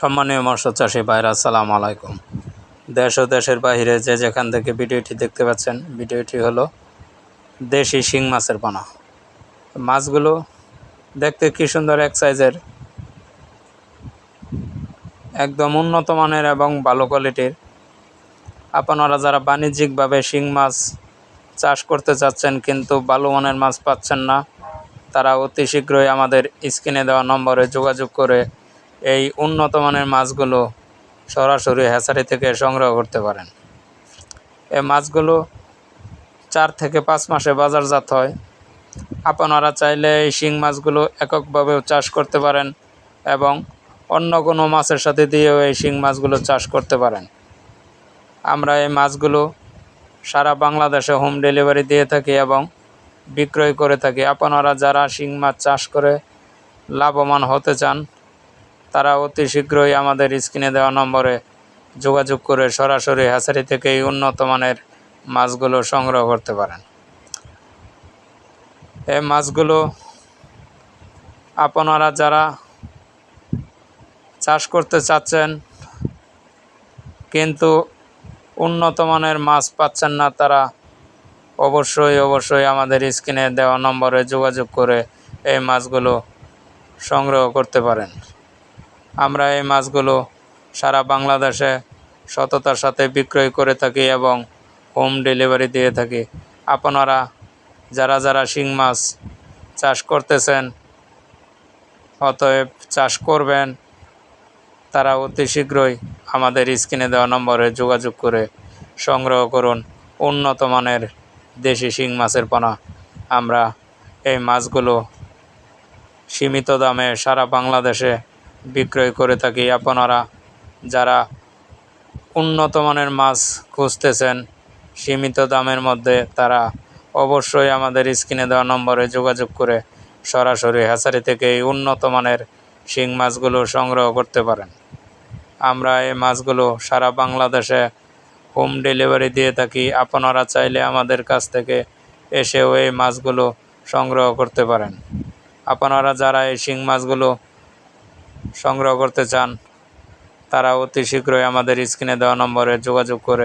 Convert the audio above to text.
সম্মানীয় মৎস্য চাষী ভাইরা, আসসালামু আলাইকুম। দেশ ও দেশের বাইরে যে যেখান থেকে ভিডিওটি দেখতে পাচ্ছেন, ভিডিওটি হলো দেশি শিং মাছের পোনা। মাছগুলো দেখতে কি সুন্দর এক সাইজের। একদম উন্নত মানের এবং ভালো কোয়ালিটির। আপনারা যারা বাণিজ্যিকভাবে শিং মাছ চাষ করতে চাচ্ছেন কিন্তু ভালো মানের মাছ পাচ্ছেন না, তারা অতি শীঘ্রই আমাদের স্ক্রিনে দেওয়া নম্বরে যোগাযোগ করে এই উন্নত মানের মাছগুলো সরাসরি হ্যাচারি থেকে সংগ্রহ করতে পারেন। এই মাছগুলো চার থেকে পাঁচ মাসে বাজারজাত হয়। আপনারা চাইলে এই শিং মাছগুলো এককভাবেও চাষ করতে পারেন এবং অন্য কোনো মাছের সাথে দিয়েও এই শিং মাছগুলো চাষ করতে পারেন। আমরা এই মাছগুলো সারা বাংলাদেশে হোম ডেলিভারি দিয়ে থাকি এবং বিক্রয় করে থাকি। আপনারা যারা শিং মাছ চাষ করে লাভবান হতে চান তারা অতি শীঘ্রই আমাদের স্ক্রিনে দেওয়া নম্বরে যোগাযোগ করে সরাসরি হ্যাচারি থেকে এই উন্নত মানের মাছগুলো সংগ্রহ করতে পারেন। এই মাছগুলো আপনারা যারা চাষ করতে চাচ্ছেন কিন্তু উন্নত মানের মাছ পাচ্ছেন না, তারা অবশ্যই অবশ্যই আমাদের স্ক্রিনে দেওয়া নম্বরে যোগাযোগ করে এই মাছগুলো সংগ্রহ করতে পারেন। আমরা এই মাছগুলো সারা বাংলাদেশে সততার সাথে বিক্রয় করে থাকি এবং হোম ডেলিভারি দিয়ে থাকি। আপনারা যারা যারা শিং মাছ চাষ করতেছেন, অতএব চাষ করবেন, তারা অতি শীঘ্রই আমাদের স্ক্রিনে দেওয়া নম্বরে যোগাযোগ করে সংগ্রহ করুন উন্নত মানের দেশি শিং মাছের পোনা। আমরা এই মাছগুলো সীমিত দামে সারা বাংলাদেশে বিক্রয় করে থাকি। আপনারা যারা উন্নত মানের মাছ খুঁজতেছেন, সীমিত দামের মধ্যে তারা অবশ্যই আমাদের স্ক্রিনে দেওয়া নম্বরে যোগাযোগ করে সরাসরি হ্যাচারি থেকে এই উন্নত মানের শিং মাছগুলো সংগ্রহ করতে পারেন। আমরা এই মাছগুলো সারা বাংলাদেশে হোম ডেলিভারি দিয়ে থাকি। আপনারা চাইলে আমাদের কাছ থেকে এসেও এই মাছগুলো সংগ্রহ করতে পারেন। আপনারা যারা এই শিং মাছগুলো সংগ্রহ করতে চান তারা অতি শীঘ্রই আমাদের স্ক্রিনে দেওয়া নম্বরে যোগাযোগ করে